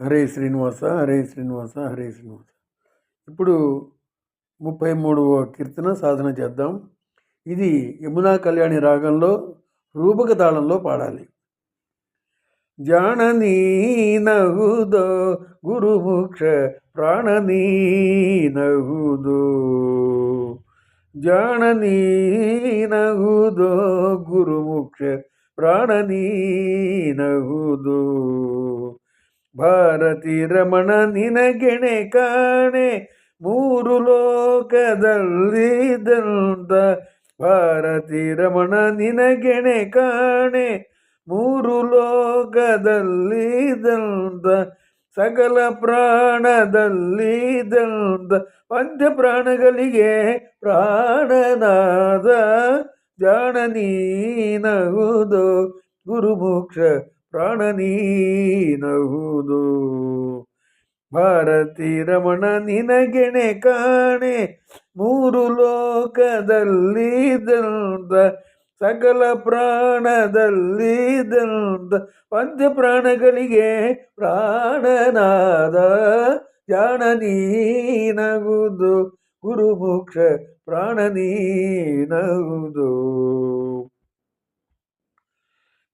హరే శ్రీనివాస హరే శ్రీనివాస హరే శ్రీనివాస. ఇప్పుడు ముప్పై మూడవ కీర్తన సాధన చేద్దాం. ఇది యమునా కళ్యాణి రాగంలో రూపక తాళంలో పాడాలి. జాననీనహుదో గురుముక్ష ప్రాణనీనహుదో జాననీనహుదో గురుముక్ష ప్రాణనీ నగుదో ಭಾರತಿ ರಮಣ ನಿನಗೆಣೆ ಕಾಣೆ ಮೂರು ಲೋಕದಲ್ಲಿ ದಂತ ಭಾರತಿ ರಮಣ ನಿನಗೆಣೆ ಕಾಣೆ ಮೂರು ಲೋಕದಲ್ಲಿ ದಂತ ಸಕಲ ಪ್ರಾಣದಲ್ಲಿ ದಂತ ಪಂಚ ಪ್ರಾಣಗಳಿಗೆ ಪ್ರಾಣನಾದ ಜಾಣ ನೀನಹುದು ಗುರುಮೋಕ್ಷ ಪ್ರಾಣ ನೀನಹುದು ಭಾರತಿ ರಮಣ ನಿನಗೆಣೆ ಕಾಣೆ. ಮೂರು ಲೋಕದಲ್ಲಿ ದಂತ ಸಕಲ ಪ್ರಾಣದಲ್ಲಿ ದಂತ ಪಂಚ ಪ್ರಾಣಗಳಿಗೆ ಪ್ರಾಣನಾದ ಜಾಣನೀನಗುದು ಗುರುಮೋಕ್ಷ ಗುರುಮುಕ್ಷ ಪ್ರಾಣ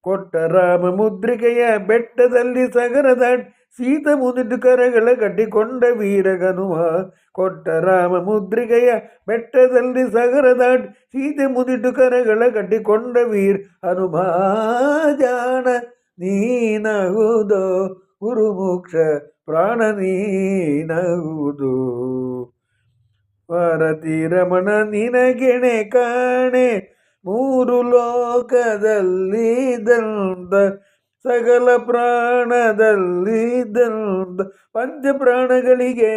ನೀನಗುದು ಕೊಟ್ಟ ರಾಮ ಮುದ್ರಿಕೆಯ ಬೆಟ್ಟದಲ್ಲಿ ಸಗರದ ಸೀತ ಮುನಿದು ಕರಗಳ ಕಟ್ಟಿಕೊಂಡ ವೀರಗನುಮ ಕೊಟ್ಟ ರಾಮ ಮುದ್ರಿಕೆಯ ಬೆಟ್ಟದಲ್ಲಿ ಸಗರದ ಸೀತೆ ಮುನಿದು ಕರಗಳ ಕಟ್ಟಿಕೊಂಡ ವೀರ್ ಹನುಮ ಜಾಣ ನೀನಗುದೋ ಗುರುಮುಕ್ಷ ಪ್ರಾಣ ನೀನಗುದು ಭಾರತಿ ರಮಣ ನಿನಗೆಣೆ ಕಾಣೆ ಮೂರು ಲೋಕದಲ್ಲಿ ದಂದ ಸಕಲ ಪ್ರಾಣದಲ್ಲಿ ದಂದ ಪಂಚ ಪ್ರಾಣಗಳಿಗೆ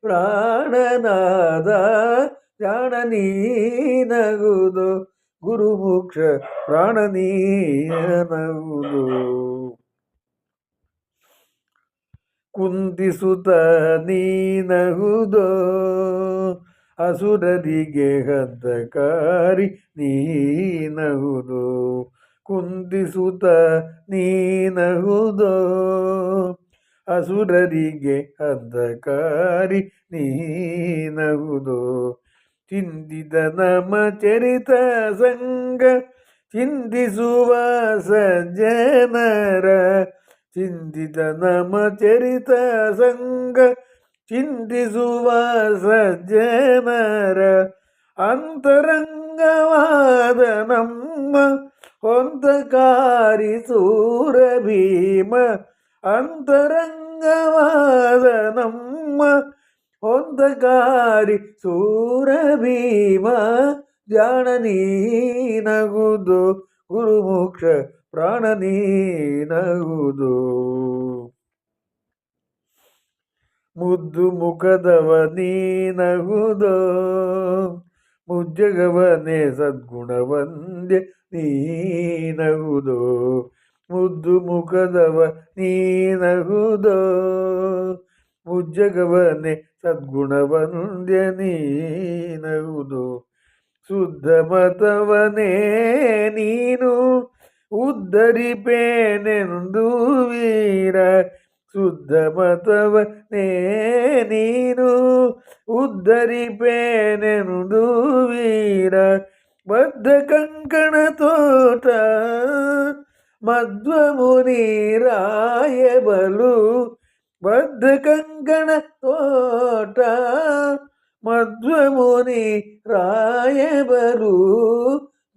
ಪ್ರಾಣನಾದ ಜಾಣ ನೀನಗುದು ಗುರುಮೋಕ್ಷ ಪ್ರಾಣ ನೀನಗುದು ಕುಂದಿಸುತ್ತ ನೀನಗುದೋ ಅಸುರರಿಗೆ ಹದ್ದಕಾರಿ ನೀನಹುದು ಕುಂದಿಸುತ್ತ ನೀನಹುದೋ. ಅಸುರರಿಗೆ ಹದ್ದಕಾರಿ ನೀನಹುದು, ಚಿಂದಿದ ನಮ ಚರಿತ ಸಂಗ ಚಿಂತಿಸುವ ಸಜ್ಜನರ ಚಿಂತಿತ ನಮ ಚರಿತ ಸಂಗ ಚಿಂತಿಸುವ ಸಜ್ಜನರ ಅಂತರಂಗವಾದ ನಮ್ಮ ಹೊಂದಕಾರಿ ಸೂರ ಭೀಮ ಅಂತರಂಗವಾದ ನಮ್ಮ ಹೊಂದಕಾರಿ ಸೂರ ಭೀಮ ಜಾಣ ನೀನಗುದು ಗುರುಮುಕ್ಷ ಪ್ರಾಣ ನೀನಗುದು ಮುದ್ದು ಮುಖದವ ನೀನಗುದೋ ಮುಜ್ಜಗವನೇ ಸದ್ಗುಣವಂದ್ಯ ನೀನಗುದೋ ಮುದ್ದು ಮುಖದವ ನೀನಗುದೋ ಮುಜ್ಜಗವನೇ ಸದ್ಗುಣವಂದ್ಯ ನೀನಗುದು ಶುದ್ಧ ಮತವನೇ ನೀನು ಉದ್ಧರಿಪೇನೆಂದು ವೀರ ಶುದ್ಧ ಮತವನೇ ನೀನು ಉದ್ಧರಿಪೇನೆಂದು ವೀರ ಬದ್ಧ ಕಂಕಣ ತೋಟ ಮಧ್ವ ಮುನಿರಾಯ ಬಲು ಬದ್ಧ ಕಂಕಣ ತೋಟ ಮಧ್ವ ಮುನಿ ರಾಯಬರು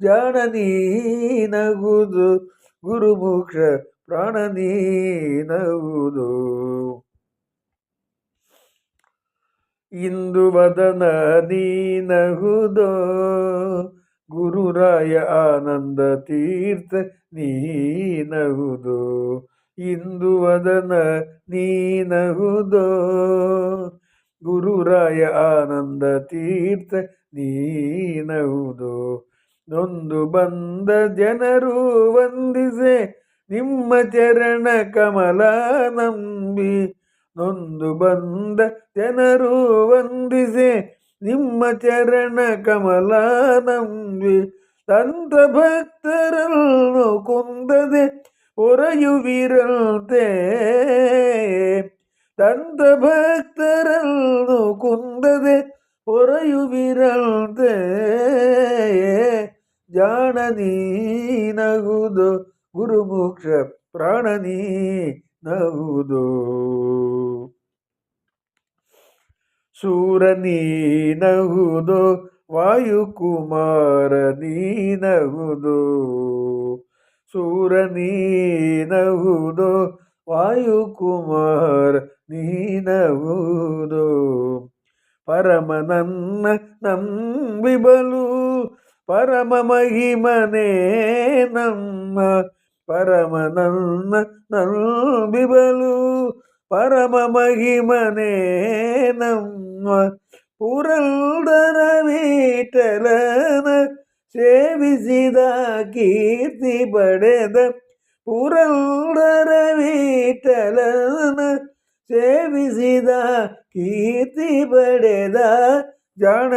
ಜಾಣ ನೀನಗುದು ಗುರುಮುಖ ಪ್ರಾಣ ನೀನವುದು ಇಂದು ವದನ ನೀನಹುದೋ? ಗುರುರಾಯ ಆನಂದ ತೀರ್ಥ ನೀನಹುದು? ಇಂದು ವದನ ನೀನಹುದೋ? ಗುರುರಾಯ ಆನಂದ ತೀರ್ಥ ನೀನಹುದು? ನೊಂದು ಬಂದ ಜನರು ವಂದಿಸೆ ನಿಮ್ಮ ಚರಣ ಕಮಲ ನಂಬಿ ನೊಂದು ಬಂದ ಜನರು ವಂದಿಸೆ ನಿಮ್ಮ ಚರಣ ಕಮಲ ನಂಬಿ ತಂತ ಭಕ್ತರನ್ನು ಕೊಂದದೆ ಹೊರೆಯುವಿರಂತೆ ತಂದ ಭಕ್ತರನ್ನು ಕುಂದದೆ ಹೊರೆಯುವಿರಂತೆ ಜಾಣ ನಗುದು ಗುರುಮೋಕ್ಷ ಪ್ರಾಣನಿ ನೌದು ಸೂರನೀ ನಹುದು ವಾಯುಕುಮಾರನೀ ನಹುದು ಸೂರನೀ ನಹುದು ವಾಯುಕುಮಾರ ನೀನವುದು ಪರಮ ನನ್ನ ನಂಬಿಬಲು, ಪರಮ ಮಹಿಮನೇ ನಮ್ಮ ಪರಮನನ್ನ ನಂಬಿಬಲು, ಪರಮ ಮಹಿಮನೇ ನಮ್ಮ ಪುರಂದರ ವಿಠಲನ ಸೇವಿಸಿದ ಕೀರ್ತಿ ಪಡೆದ ಪುರಂದರ ವಿಠಲನ ಸೇವಿಸಿದ ಕೀರ್ತಿ ಪಡೆದ ಜಾಣ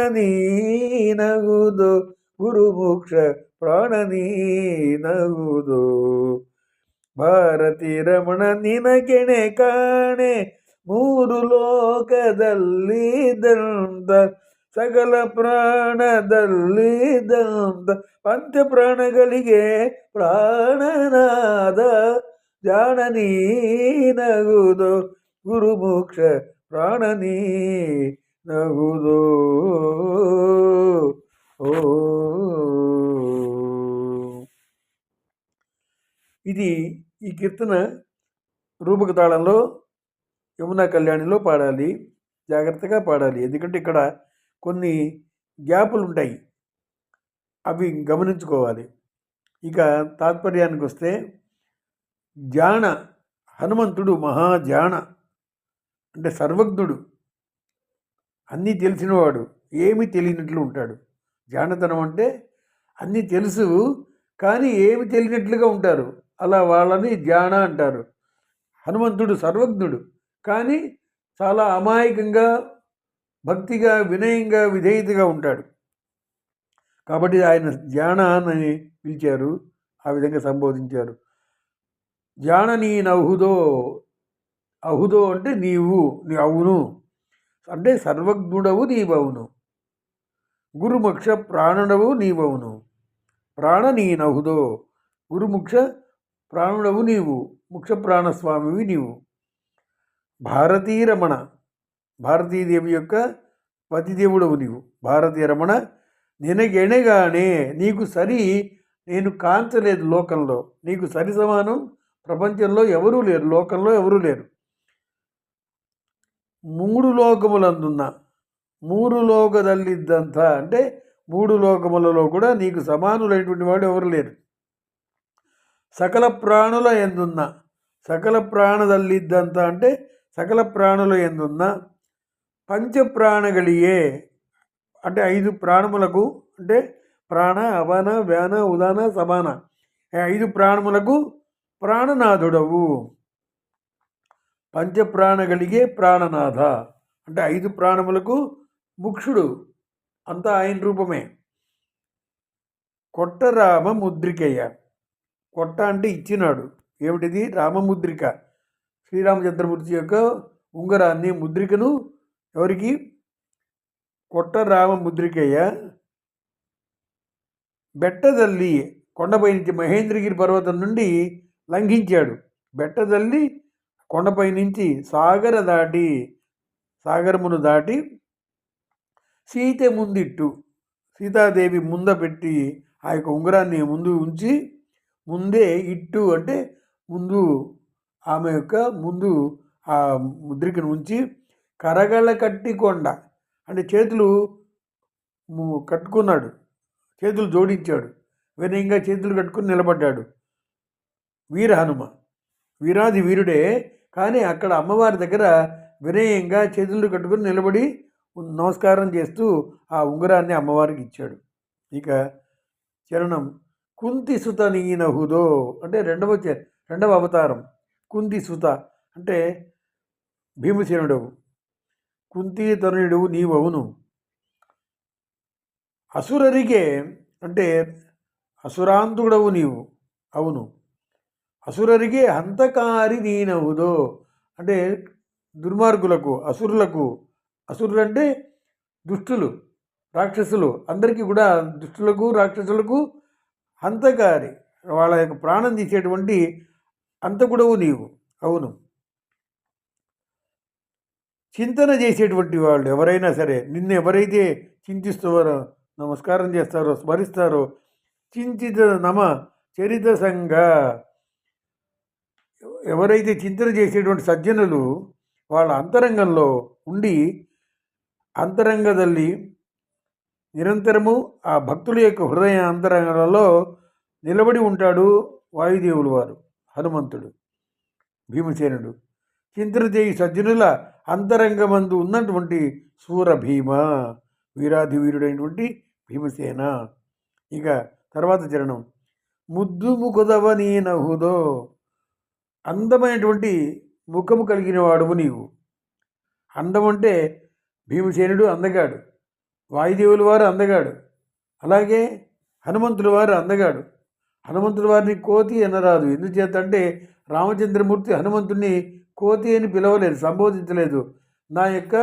ನಗುದು ಗುರುಮೋಕ್ಷ ಪ್ರಾಣ ನಗುದು ಭಾರತಿ ರಮಣ ನಿನಗೆಣೆ ಕಾಣೆ. ಮೂರು ಲೋಕದಲ್ಲಿ ದಂತ, ಸಕಲ ಪ್ರಾಣದಲ್ಲಿ ದಂತ. ಪಂಚ ಪ್ರಾಣಗಳಿಗೆ ಪ್ರಾಣನಾದ ಜಾಣ ನಗುದು ಗುರುಮೋಕ್ಷ ಪ್ರಾಣ ನಗುದು ఇది ఈ కీర్తన రూపక తాళంలో యమునా కళ్యాణిలో పాడాలి. జాగ్రత్తగా పాడాలి. ఎందుకంటే ఇక్కడ కొన్ని గ్యాపులు ఉంటాయి. అవి గమనించుకోవాలి. ఇక తాత్పర్యానికి వస్తే జాణ హనుమంతుడు మహాజాణ అంటే సర్వజ్ఞుడు. అన్నీ తెలిసినవాడు. ఏమి తెలియనట్లు ఉంటాడు. జానతనం అంటే అన్నీ తెలుసు కానీ ఏమి తెలియనట్లుగా ఉంటారు. అలా వాళ్ళని ధ్యాన అంటారు. హనుమంతుడు సర్వజ్ఞుడు. కానీ చాలా అమాయకంగా భక్తిగా వినయంగా విధేయతగా ఉంటాడు. కాబట్టి ఆయన ధ్యాన అని పిలిచారు ఆ విధంగా సంబోధించారు. ధ్యాన నీ నహుదో అహుదో అంటే నీవు నీ అవును. అంటే సర్వజ్ఞుడవు నీవవును. గురుముక్ష ప్రాణుడవు నీవవును. ప్రాణ నీనహుదో గురుముక్ష ప్రాణుడవు నీవు ముక్ష ప్రాణస్వామివి నీవు. భారతీరమణ భారతీదేవి యొక్క పతిదేవుడవు నీవు. భారతీయ రమణ నినగెనగానే నీకు సరి నేను కాంచలేదు లోకంలో. నీకు సరి సమానం ప్రపంచంలో ఎవరూ లేరు లోకంలో ఎవరూ లేరు. మూడు లోకములందున్న మూడు లోకదల్లిద్దంతా అంటే మూడు లోకములలో కూడా నీకు సమానులైనటువంటి వాడు ఎవరు లేరు. సకల ప్రాణుల ఎందున్న? సకల ప్రాణదల్లిద్దంత అంటే సకల ప్రాణుల ఎందున్న? పంచప్రాణగలియే అంటే ఐదు ప్రాణములకు అంటే ప్రాణ అవన వ్యాన ఉదాన సమాన. ఐదు ప్రాణములకు ప్రాణనాథుడవు. పంచప్రాణగలిగే ప్రాణనాథ. అంటే ఐదు ప్రాణములకు ముక్షుడు. అంతా ఆయన రూపమే. కొట్టరామ ముద్రికయ్య. కొట్ట అంటే ఇచ్చినాడు. ఏమిటిది? రామముద్రిక. శ్రీరామచంద్రమూర్తి యొక్క ఉంగరాన్ని ముద్రికను ఎవరికి? కొట్ట రామముద్రికయ్య. బెట్టదల్లి కొండపై నుంచి మహేంద్రగిరి పర్వతం నుండి లంఘించాడు. బెట్టదల్లి కొండపై నుంచి సాగర దాటి సాగరమును దాటి సీత ముందిట్టు సీతాదేవి ముంద పెట్టి ఆ యొక్క ఉంగరాన్ని ముందు ఉంచి ముందే ఇట్టు అంటే ముందు ఆమె యొక్క ముందు ఆ ముద్రికను ఉంచి కరగల కట్టికొండ అంటే చేతులు కట్టుకున్నాడు. చేతులు జోడించాడు. వినయంగా చేతులు కట్టుకుని నిలబడ్డాడు. వీర హనుమ వీరాది వీరుడే కానీ అక్కడ అమ్మవారి దగ్గర వినయంగా చేతులు కట్టుకుని నిలబడి నమస్కారం చేస్తూ ఆ ఉంగరాన్ని అమ్మవారికి ఇచ్చాడు. ఇక చరణం కుంతి సుత నీనహుదో అంటే రెండవ రెండవ అవతారం. కుంతి సుత అంటే భీమసేనుడవు కుంతి తనుడు నీవవును. అసురరిగే అంటే అసురాంతుడవు నీవు అవును. అసురరిగే హంతకారి నీనవుదో అంటే దుర్మార్గులకు అసురులకు. అసురులు అంటే దుష్టులు రాక్షసులు. అందరికీ కూడా దుష్టులకు రాక్షసులకు హంతకారి వాళ్ళ యొక్క ప్రాణం తీసేటువంటి అంతకుడవు నీవు. అవును. చింతన చేసేటువంటి వాళ్ళు ఎవరైనా సరే నిన్ను ఎవరైతే చింతిస్తారో నమస్కారం చేస్తారో స్మరిస్తారో చింతిత నమ చరిత సంగ ఎవరైతే చింతన చేసేటువంటి సజ్జనులు వాళ్ళ అంతరంగంలో ఉండి అంతరంగదల్లి నిరంతరము ఆ భక్తుల యొక్క హృదయ అంతరంగాలలో నిలబడి ఉంటాడు వాయుదేవులు వారు హనుమంతుడు భీమసేనుడు. చింతన సజ్జనుల అంతరంగమందు ఉన్నటువంటి సూర భీమ వీరాధి వీరుడైనటువంటి భీమసేన. ఇక తర్వాత చరణం ముద్దు ముకుదవ నీ నహుదో అందమైనటువంటి ముఖము కలిగిన వాడువు నీవు. అందం అంటే భీమసేనుడు అందగాడు. వాయుదేవుల వారు అందగాడు. అలాగే హనుమంతుల వారు అందగాడు. హనుమంతుల వారిని కోతి అనరాదు. ఎందుచేతంటే రామచంద్రమూర్తి హనుమంతుడిని కోతి అని పిలవలేదు సంబోధించలేదు. నా యొక్క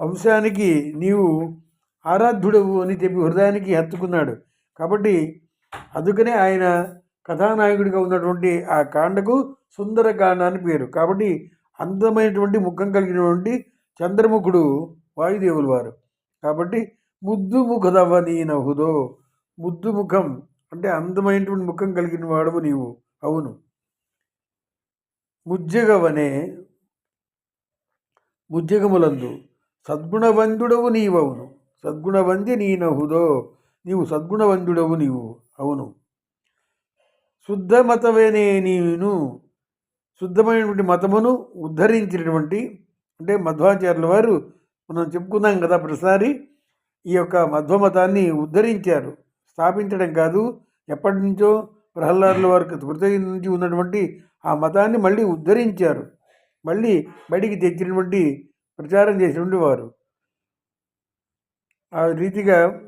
వంశానికి నీవు ఆరాధ్యుడవు అని చెప్పి హృదయానికి హత్తుకున్నాడు. కాబట్టి అందుకనే ఆయన కథానాయకుడిగా ఉన్నటువంటి ఆ కాండకు సుందరకాండ అని పేరు. కాబట్టి అందమైనటువంటి ముఖం కలిగినటువంటి చంద్రముఖుడు వాయుదేవులు వారు. కాబట్టి ముద్దు ముఖదవ నీ నహుదో ముద్దు ముఖం అంటే అందమైనటువంటి ముఖం కలిగిన వాడవు నీవు. అవును. ముజ్జగవనే ముజ్జగములందు సద్గుణవంతుడవు నీవవును. సద్గుణవంది నీ నహుదో నీవు సద్గుణవంతుడవు నీవు. అవును. శుద్ధ మతమేనే నేను. శుద్ధమైనటువంటి మతమును ఉద్ధరించినటువంటి అంటే మధ్వాచార్యుల వారు మనం చెప్పుకున్నాం కదా ప్రతిసారి ఈ యొక్క మధ్వమతాన్ని ఉద్ధరించారు. స్థాపించడం కాదు ఎప్పటి నుంచో ప్రహ్లాదుల వారికి కృతజ్ఞ నుంచి ఉన్నటువంటి ఆ మతాన్ని మళ్ళీ ఉద్ధరించారు. మళ్ళీ బయటికి తెచ్చినటువంటి ప్రచారం చేసినటువంటి వారు. ఆ రీతిగా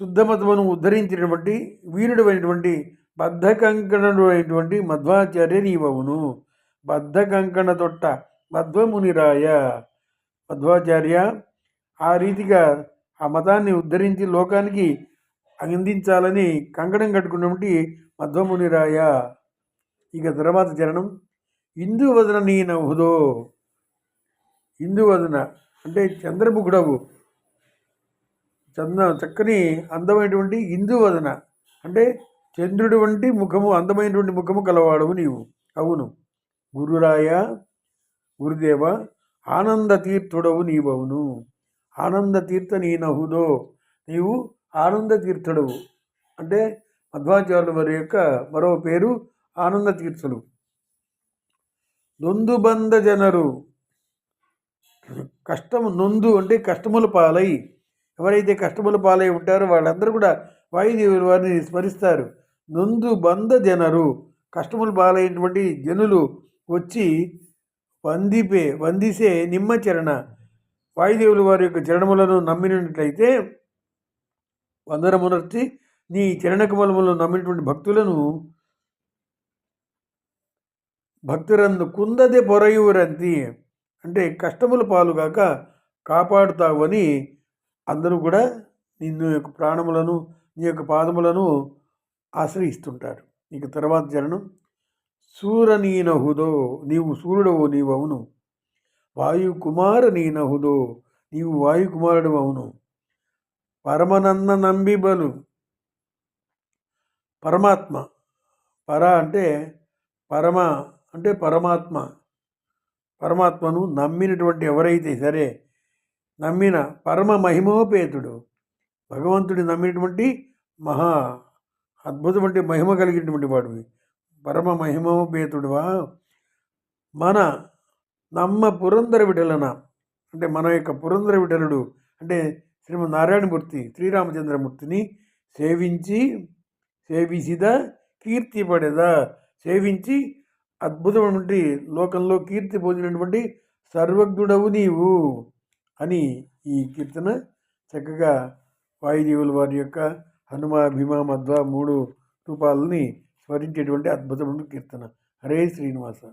శుద్ధమతమును ఉద్ధరించినటువంటి వీరుడు అయినటువంటి బద్ధకంకణుడు అయినటువంటి మధ్వాచార్య నీవవును. బద్ధకంకణ తొట్ట మధ్వమునిరాయ. మధ్వాచార్య ఆ రీతిగా ఆ మతాన్ని ఉద్ధరించి లోకానికి అందించాలని కంకణం కట్టుకున్నటువంటి మధ్వమునిరాయ. ఇక తర్వాత చరణం. ఇందువదన నీ నవ్వుదో ఇందువదన అంటే చంద్రముఖుడవు. చంద చక్కని అందమైనటువంటి ఇందువదన అంటే చంద్రుడి వంటి ముఖము అందమైనటువంటి ముఖము కలవాడవు నీవు. అవును. గురురాయ గురుదేవ ఆనంద తీర్థుడవు నీవవును. ఆనంద తీర్థ నీ నీవు ఆనంద తీర్థుడవు అంటే మధ్వాచార్యుల వారి యొక్క మరో పేరు ఆనంద తీర్థులు నందుబంధ జనరు. కష్టము నొందు అంటే కష్టముల పాలై. ఎవరైతే కష్టముల పాలై ఉంటారో వాళ్ళందరూ కూడా వాయుదేవుల వారిని స్మరిస్తారు. నొందు బంధ జనరు. కష్టములు పాలైనటువంటి జనులు వచ్చి వందిపే వందిసే నిమ్మ చరణ వాయుదేవుల వారి యొక్క చరణములను నమ్మినట్లయితే వందనమునర్చి నీ చరణకమలములను నమ్మినటువంటి భక్తులను భక్తురందు కుందదే పొరయురంతి అంటే కష్టముల పాలుగాక కాపాడుతావని అందరూ కూడా నిన్ను యొక్క ప్రాణములను నీ యొక్క పాదములను ఆశ్రయిస్తుంటారు. ఇక తర్వాత జరణం సూరనీనహుదో నీవు సూర్యుడవు నీవవును. వాయుకుమార నీనహుదో నీవు వాయుకుమారుడు అవును పరమనన్న నంబిబలు పరమాత్మ. పర అంటే పరమ అంటే పరమాత్మ. పరమాత్మను నమ్మినటువంటి ఎవరైతే సరే నమ్మిన పరమ మహిమోపేతుడు. భగవంతుడి నమ్మినటువంటి మహా అద్భుతమంటే మహిమ కలిగినటువంటి వాడివి పరమ మహిమోపేతుడువా మన నమ్మ పురంధర విఠలన అంటే మన యొక్క పురంధర విఠలుడు అంటే శ్రీమద్ నారాయణమూర్తి శ్రీరామచంద్రమూర్తిని సేవించి సేవిసిద కీర్తి పడేదా సేవించి అద్భుతమైనటువంటి లోకంలో కీర్తి పొందినటువంటి సర్వజ్ఞుడవు నీవు అని ఈ కీర్తన చక్కగా వాయుదేవుల వారి యొక్క హనుమ భీమ మధ్వ మూడు రూపాలని స్మరించేటువంటి అద్భుతమైన కీర్తన. హరే శ్రీనివాస.